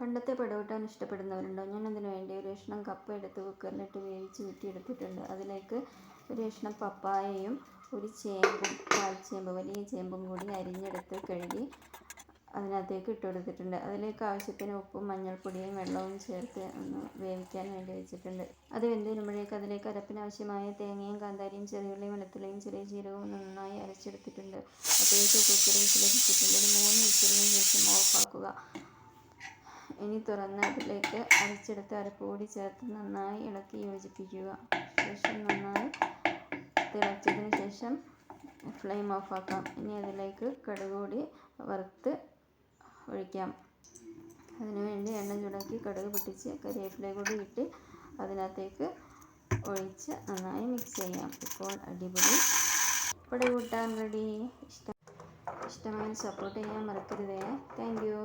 പണ്ടത്തെ പടവട്ടാൻ ഇഷ്ടപ്പെടുന്നവരുണ്ടോ? ഞാൻ അതിന് വേണ്ടി ഒരു കഷ്ണം കപ്പ എടുത്ത് കുക്കറിലിട്ട് വേവിച്ച് ഊറ്റിയെടുത്തിട്ടുണ്ട്. അതിലേക്ക് ഒരു കഷ്ണം പപ്പായയും ഒരു ചേമ്പും പാൽച്ചേമ്പ് വലിയ ചേമ്പും കൂടി അരിഞ്ഞെടുത്ത് കഴുകി അതിനകത്തേക്ക് ഇട്ട് കൊടുത്തിട്ടുണ്ട്. അതിലേക്ക് ആവശ്യത്തിന് ഉപ്പും മഞ്ഞൾപ്പൊടിയും വെള്ളവും ചേർത്ത് ഒന്ന് വേവിക്കാൻ വേണ്ടി വെച്ചിട്ടുണ്ട്. അത് വെന്ത് വരുമ്പോഴേക്ക് അതിലേക്ക് അരപ്പിനാവശ്യമായ തേങ്ങയും കാന്താരിയും ചെറിയുള്ളിയും വെളുത്തുള്ളിയും ചെറിയ ജീരകവും നന്നായി അരച്ചെടുത്തിട്ടുണ്ട്. അപ്പോഴേക്ക് കുക്കർ ചിലപ്പിച്ചിട്ടുണ്ട് ഒരു മൂന്ന് വിസിലിന് ശേഷം ഓഫാക്കുക. ഇനി തുറന്ന് അതിലേക്ക് അരച്ചെടുത്ത അരപ്പൊടി ചേർത്ത് നന്നായി ഇളക്കി യോജിപ്പിക്കുക. ശേഷം നന്നായി തിളച്ചതിന് ശേഷം ഫ്ലെയിം ഓഫാക്കാം ഇനി അതിലേക്ക് കടുക് കൂടി വറുത്ത് ഒഴിക്കാം. അതിനുവേണ്ടി എണ്ണ ചൂടാക്കി കടുക് പൊട്ടിച്ച് കരിവേപ്പില കൂടി ഇട്ട് അതിനകത്തേക്ക് ഒഴിച്ച് നന്നായി മിക്സ് ചെയ്യാം. ഇപ്പോൾ അടിപൊളി ഇവിടെ കൂട്ടാൻ റെഡി. ഇഷ്ടം ഇഷ്ടമായി സപ്പോർട്ട് ചെയ്യാൻ മറക്കരുതേ. Thank you